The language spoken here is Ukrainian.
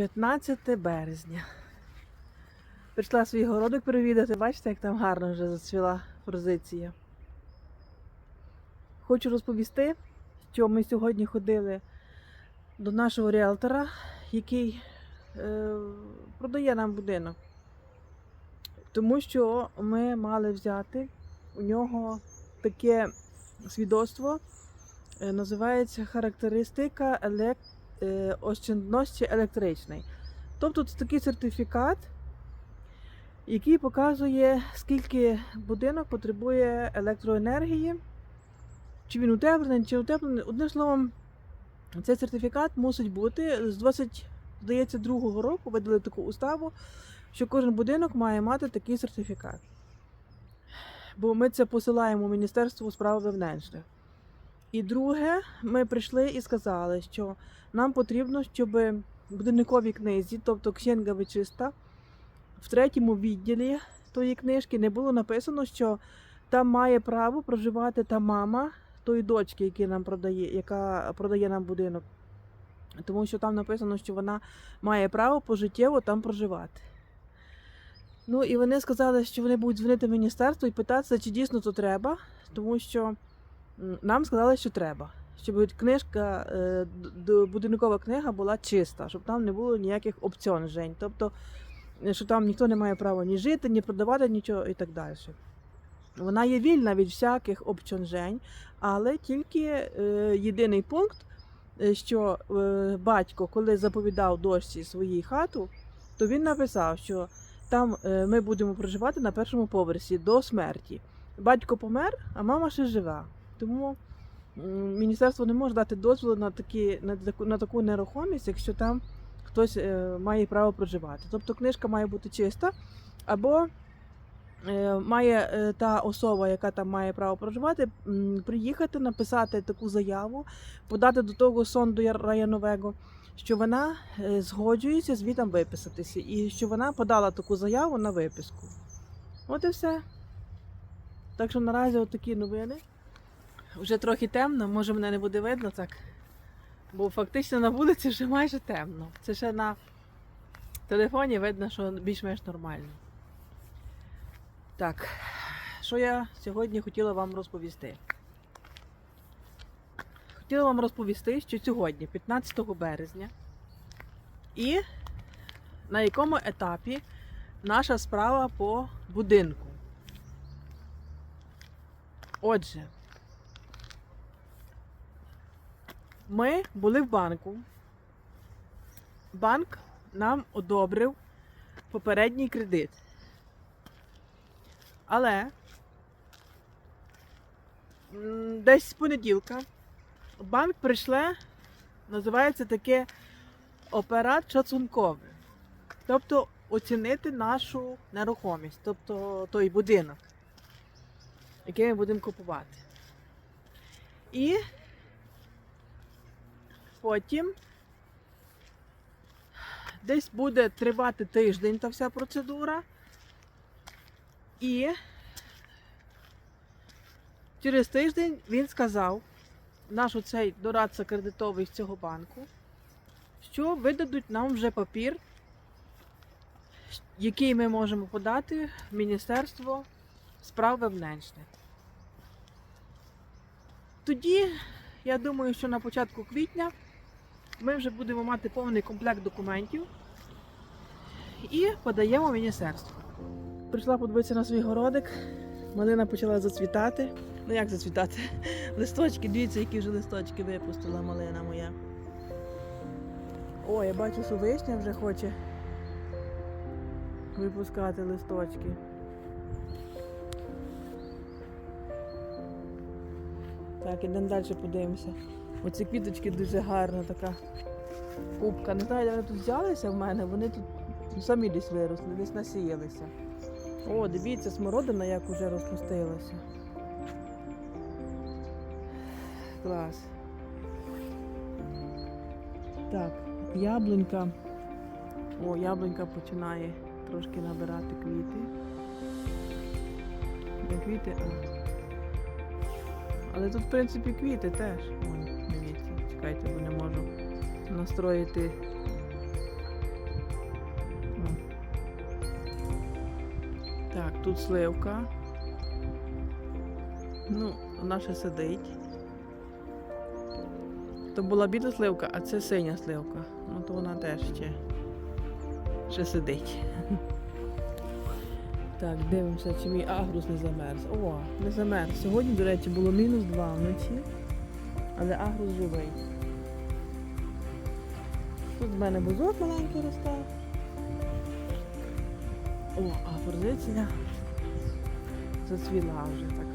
15 березня. Прийшла свій городок перевідати, бачите, як там гарно вже зацвіла позиція. Хочу розповісти, що ми сьогодні ходили до нашого ріалтора, який е, продає нам будинок. Тому що ми мали взяти у нього таке свідоцтво, е, називається характеристика елек... е, ощадності електричної. Тобто це такий сертифікат, який показує, скільки будинок потребує електроенергії, чи він утеплений, чи утеплений. Одним словом, цей сертифікат мусить бути з 20, здається, другого року видали таку уставу, що кожен будинок має мати такий сертифікат. Бо ми це посилаємо Міністерству справ вивненшних. І друге, ми прийшли і сказали, що нам потрібно, щоб в будинковій книзі, тобто Ксенга Вичиста, в третьому відділі тої книжки не було написано, що там має право проживати та мама тої дочки, яка нам продає, яка продає нам будинок. Тому що там написано, що вона має право пожиттєво там проживати. Ну і вони сказали, що вони будуть дзвонити в міністерство і питатися, чи дійсно то треба, тому що нам сказали, що треба. Щоб книжка, е, будинкова книга була чиста, щоб там не було ніяких обцьонжень. Тобто, е, що там ніхто не має права ні жити, ні продавати нічого і так далі. Вона є вільна від всяких обчонжень, але тільки е, єдиний пункт, е, що е, батько, коли заповідав дочці свою хату, то він написав, що там е, ми будемо проживати на першому поверсі до смерті. Батько помер, а мама ще жива. Тому міністерство не може дати дозволу на, такі, на, таку, на таку нерухомість, якщо там хтось е, має право проживати. Тобто книжка має бути чиста, або е, має е, та особа, яка там має право проживати, приїхати, написати таку заяву, подати до того сонду районового, що вона згоджується звітом виписатися, і що вона подала таку заяву на виписку. От і все. Так що наразі от такі новини. Вже трохи темно, може мене не буде видно так. Бо фактично на вулиці вже майже темно. Це ще на телефоні видно, що більш-менш нормально. Так, що я сьогодні хотіла вам розповісти? Хотіла вам розповісти, що сьогодні, 15 березня, і на якому етапі наша справа по будинку. Отже, ми були в банку. Банк нам одобрив попередній кредит. Але десь з понеділка банк прийшле, називається таке операт шацунковий. Тобто оцінити нашу нерухомість, тобто той будинок, який ми будемо купувати. І потім десь буде тривати тиждень та вся процедура. І через тиждень він сказав, наш оцей дорадця кредитовий з цього банку, що видадуть нам вже папір, який ми можемо подати в Міністерство справ вивненшних. Тоді, я думаю, що на початку квітня ми вже будемо мати повний комплект документів і подаємо в міністерство. Прийшла подивитися на свій городик. Малина почала зацвітати. Ну як зацвітати? Листочки, дивіться, які вже листочки випустила малина моя. О, я бачу, що вишня вже хоче випускати листочки. Так, ідемо далі подивимося. Оці квіточки дуже гарна така кубка. Не знаю, де вони тут взялися в мене, вони тут самі десь виросли, десь насіялися. О, дивіться, смородина як уже розпустилася. Клас. Так, яблунька. О, яблунька починає трошки набирати квіти. Квіти, а. Але тут, в принципі, квіти теж. Дивіться, чекайте, бо не можу настроїти. Так, тут сливка. Ну, вона ще сидить. То була біла сливка, а це синя сливка. Ну то вона теж ще ще сидить. Так, дивимося, чи мій агрус не замерз. О, не замерз. Сьогодні, до речі, було мінус два вночі але агрус живий. Тут в мене бузок маленький росте. О, а форзиція зацвіла вже так